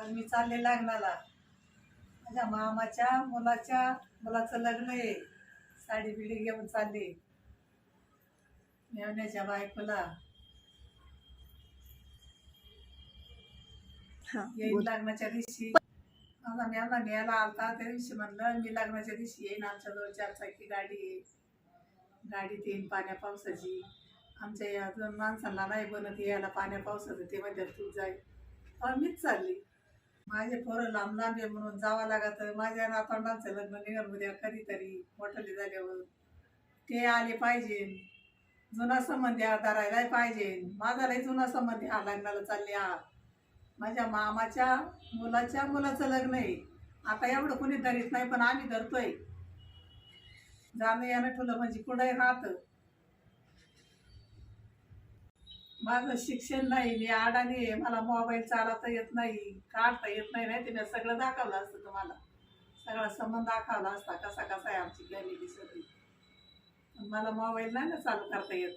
आज मी चालले लग्नाला. माझ्या मामाच्या मुलाच्या मुलाचं लग्न आहे. साडी बिडी घेऊन चालली. मेवण्याच्या बायकोला. येईन. लग्नाच्या दिवशी. माझा मेवना न्यायला आलता. त्या दिवशी म्हणलं मी लग्नाच्या दिवशी येईन. आमच्या जवळ चार चाकी गाडी आहे. गाडीत येईन पाण्या पावसाची. आमच्या या दोन माणसांना नाही बनत यायला पाण्या पावसाचं. ते म्हणजे तू जाईल मीच चालली. माझे पोरं लांब लांब आहे म्हणून जावं लागत. माझ्या नातवंडांचं लग्न निघाल उद्या कधीतरी मोठले झाल्यावर. ते आले पाहिजे. जुना संबंधी हा धरायला पाहिजे. माझा लय जुना संबंधी हा लग्नाला चालले हा माझ्या मामाच्या मुलाच्या मुलाचं लग्न आहे. आता एवढं कोणी धरीत नाही पण आम्ही धरतोय. जाणं यानं ठुलं म्हणजे पुढे राहतं. माझं शिक्षण नाही मी अडाणी आहे मला मोबाईल चालवता येत नाही काढता येत नाही नाही ते मी सगळं दाखवलं असतं तुम्हाला. सगळा संबंध दाखवला असता कसा कसा आहे आमची फॅमिली सगळी. मला मोबाईल नाही ना चालू करता येत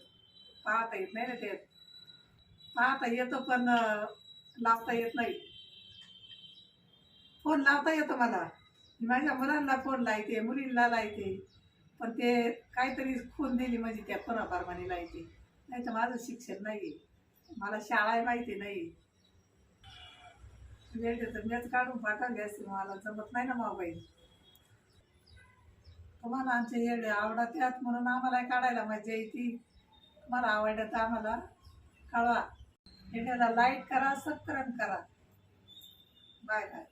पाहता येत नाही ना ते. पाहता येतो पण लावता येत नाही. फोन लावता येतो मला. मी माझ्या मुलांना फोन लायते मुलींना लायते पण ते काहीतरी खून दिली म्हणजे त्या कोणाप्रमाणे लायते नाही तर माझं शिक्षण नाही मला शाळा माहिती नाही वेळ म्हणजे तर मीच काढून पाठवली असते मला जमत नाही ना मोबाईल. तुम्हाला आमचे येडे आवडत यात म्हणून आम्हाला काढायला मजा येते. तुम्हाला आवडत तर आम्हाला कळवा. येड्याला लाईक करा सबस्क्राईब करा. Bye bye.